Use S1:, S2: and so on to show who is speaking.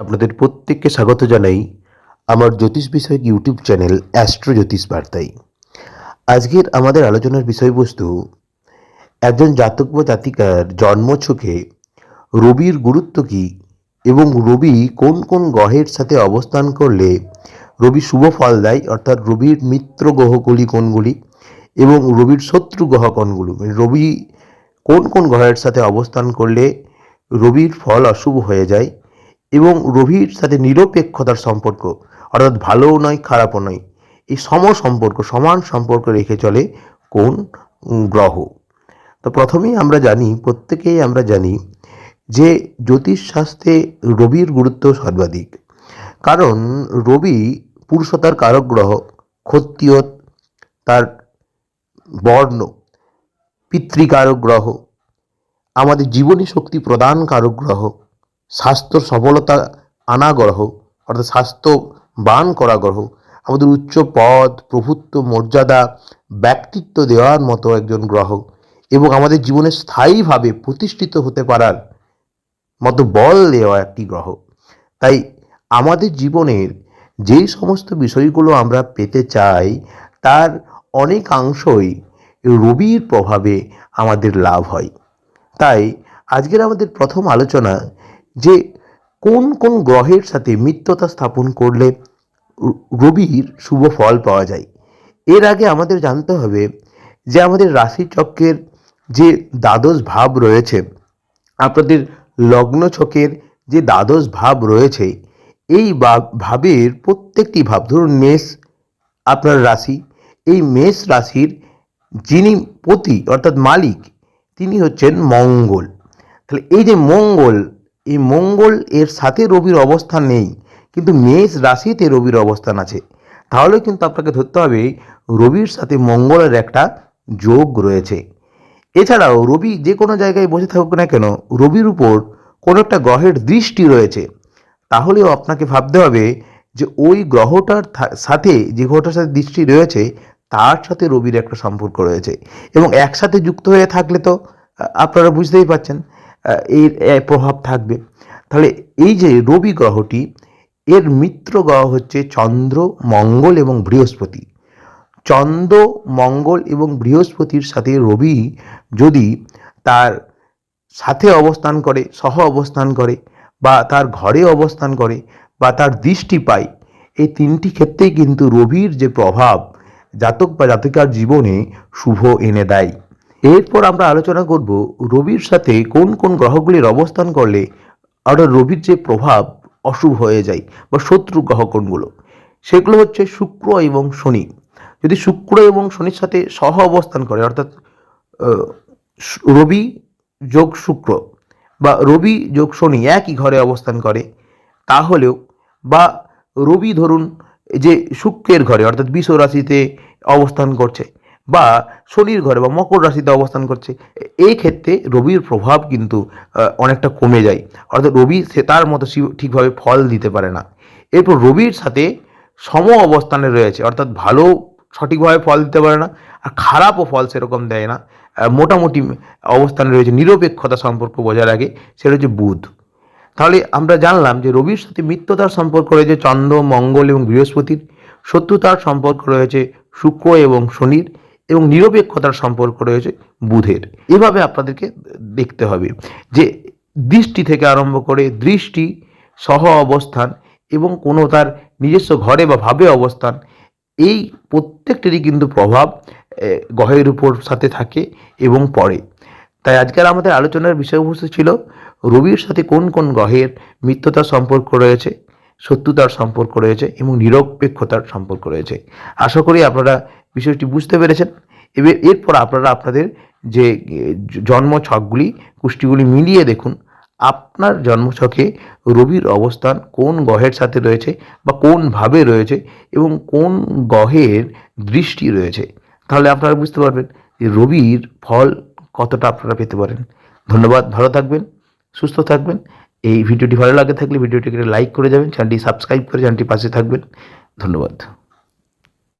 S1: আপনাদের প্রত্যেককে স্বাগত জানাই আমার জ্যোতিষ বিষয়ক ইউটিউব চ্যানেল অ্যাস্ট্রো জ্যোতিষ বার্তায়। আজকের আমাদের আলোচনার বিষয়বস্তু, একজন জাতক বা জাতিকার জন্মছকে রবির গুরুত্ব কী এবং রবি কোন কোন গ্রহের সাথে অবস্থান করলে রবি শুভ ফল দেয়, অর্থাৎ রবির মিত্র গ্রহগুলি কোনগুলি এবং রবির শত্রু গ্রহ কোনগুলো? মানে রবি কোন কোন গ্রহের সাথে অবস্থান করলে রবির ফল অশুভ হয়ে যায়? এবং রবির সাথে নিরপেক্ষতার সম্পর্ক, অর্থাৎ ভালোও নয়, খারাপও নয়। এই সম সম্পর্ক সমান সম্পর্ক রেখে চলে কোন গ্রহ? তো প্রথমেই আমরা জানি, প্রত্যেকেই আমরা জানি যে জ্যোতিষশাস্ত্রে রবির গুরুত্ব সর্বাধিক। কারণ রবি পুরুষতার কারক গ্রহ ক্ষত্রিয় তার বর্ণ, পিতৃকারক গ্রহ, আমাদের জীবনী শক্তি প্রদান কারক গ্রহ স্বাস্থ্য সফলতা আনা গ্রহ, অর্থাৎ স্বাস্থ্য বান করা গ্রহ, আমাদের উচ্চ পদ, প্রভুত্ব, মর্যাদা, ব্যক্তিত্ব দেওয়ার মতো একজন গ্রহ এবং আমাদের জীবনে স্থায়ীভাবে প্রতিষ্ঠিত হতে পারার মতো বল দেওয়া একটি গ্রহ। তাই আমাদের জীবনের যেই সমস্ত বিষয়গুলো আমরা পেতে চাই, তার অনেকাংশই রবির প্রভাবে আমাদের লাভ হয়। তাই আজকের আমাদের প্রথম আলোচনা যে কোন কোন গ্রহের সাথে মিত্রতা স্থাপন করলে রবির শুভ ফল পাওয়া যায়। এর আগে আমাদের জানতে হবে যে আমাদের রাশিচক্রের যে দ্বাদশ ভাব রয়েছে, আপনাদের লগ্ন ছকের যে দ্বাদশ ভাব রয়েছে, এই ভাবের প্রত্যেকটি ভাব, ধরুন মেষ আপনার রাশি, এই মেষ রাশির যিনি পতি অর্থাৎ মালিক, তিনি হচ্ছেন মঙ্গল। তাহলে এই যে মঙ্গল এই মঙ্গল এর সাথে রবির অবস্থান নেই কিন্তু মেষ রাশিতে রবির অবস্থান আছে। তাহলে কিন্তু আপনাকে ধরতে হবে রবির সাথে মঙ্গলের একটা যোগ রয়েছে। এছাড়াও রবি যে কোনো জায়গায় বসে থাকুক না কেন রবির উপর কোনো একটা গ্রহের দৃষ্টি রয়েছে। তাহলেও আপনাকে ভাবতে হবে যে ওই গ্রহটার সাথে যে গ্রহটার সাথে দৃষ্টি রয়েছে তার সাথে রবির একটা সম্পর্ক রয়েছে। এবং একসাথে যুক্ত হয়ে থাকলে তো আপনারা বুঝতেই পারছেন। আ, এর প্রভাব থাকবে। তাহলে এই যে রবি গ্রহটি, এর মিত্র গ্রহ হচ্ছে চন্দ্র, মঙ্গল এবং বৃহস্পতি। চন্দ্র, মঙ্গল এবং বৃহস্পতির সাথে রবি যদি তার সাথে অবস্থান করে, সহ অবস্থান করে বা তার ঘরে অবস্থান করে বা তার দৃষ্টি পায়, এই তিনটি ক্ষেত্রেই কিন্তু রবির যে প্রভাব, জাতক বা জাতিকার জীবনে শুভ এনে দেয়। এরপর আমরা আলোচনা করব রবির সাথে কোন কোন গ্রহগুলির অবস্থান করলে অর্থাৎ রবির যে প্রভাব অশুভ হয়ে যায় বা শত্রু গ্রহ কোনগুলো সেগুলো হচ্ছে শুক্র এবং শনি। যদি শুক্র এবং শনির সাথে সহ অবস্থান করে, অর্থাৎ রবি যোগ শুক্র বা রবি যোগ শনি একই ঘরে অবস্থান করে, তাহলেও বা রবি ধরুন যে শুক্রের ঘরে, অর্থাৎ বিষ রাশিতে অবস্থান করছে বা শনির ঘরে বা মকর রাশিতে অবস্থান করছে এই ক্ষেত্রে রবির প্রভাব কিন্তু অনেকটা কমে যায়। অর্থাৎ রবি সে তার মতো ঠিকভাবে ফল দিতে পারে না। এরপর রবির সাথে সম অবস্থানে রয়েছে, অর্থাৎ ভালো সঠিকভাবে ফল দিতে পারে না, আর খারাপও ফল সেরকম দেয় না। মোটামুটি অবস্থানে রয়েছে নিরপেক্ষতা সম্পর্ক বজায় রাখে, সেটা হচ্ছে বুধ। তাহলে আমরা জানলাম যে রবির সাথে মিত্রতার সম্পর্ক রয়েছে চন্দ্র, মঙ্গল এবং বৃহস্পতির। শত্রুতার সম্পর্ক রয়েছে শুক্র এবং শনির। এবং নিরপেক্ষতার সম্পর্ক রয়েছে বুধের। এভাবে আপনাদেরকে দেখতে হবে যে দৃষ্টি থেকে আরম্ভ করে দৃষ্টি, সহ অবস্থান এবং কোনো তার নিজস্ব ঘরে বা ভাবে অবস্থান, এই প্রত্যেকটিরই কিন্তু প্রভাব গ্রহের উপর সাথে থাকে এবং পড়ে। তাই আজকের আমাদের আলোচনার বিষয়বস্তু ছিল, রবির সাথে কোন কোন গ্রহের মিত্রতার সম্পর্ক রয়েছে, শত্রুতার সম্পর্ক রয়েছে এবং নিরপেক্ষতার সম্পর্ক রয়েছে। আশা করি আপনারা বিষয়টি বুঝতে পেরেছেন। এবার এরপর আপনারা আপনাদের যে জন্ম ছকগুলি কুষ্টিগুলি মিলিয়ে দেখুন, আপনার জন্মছকে রবির অবস্থান কোন গ্রহের সাথে রয়েছে বা কোন ভাবে রয়েছে এবং কোন গ্রহের দৃষ্টি রয়েছে। তাহলে আপনারা বুঝতে পারবেন যে রবির ফল কতটা আপনারা পেতে পারেন। ধন্যবাদ, ভালো থাকবেন, সুস্থ থাকবেন। এই ভিডিওটি ভালো লাগে থাকলে ভিডিওটিকে লাইক করে যাবেন, চ্যানেলটি সাবস্ক্রাইব করে চ্যানেলটি পাশে থাকবেন। ধন্যবাদ।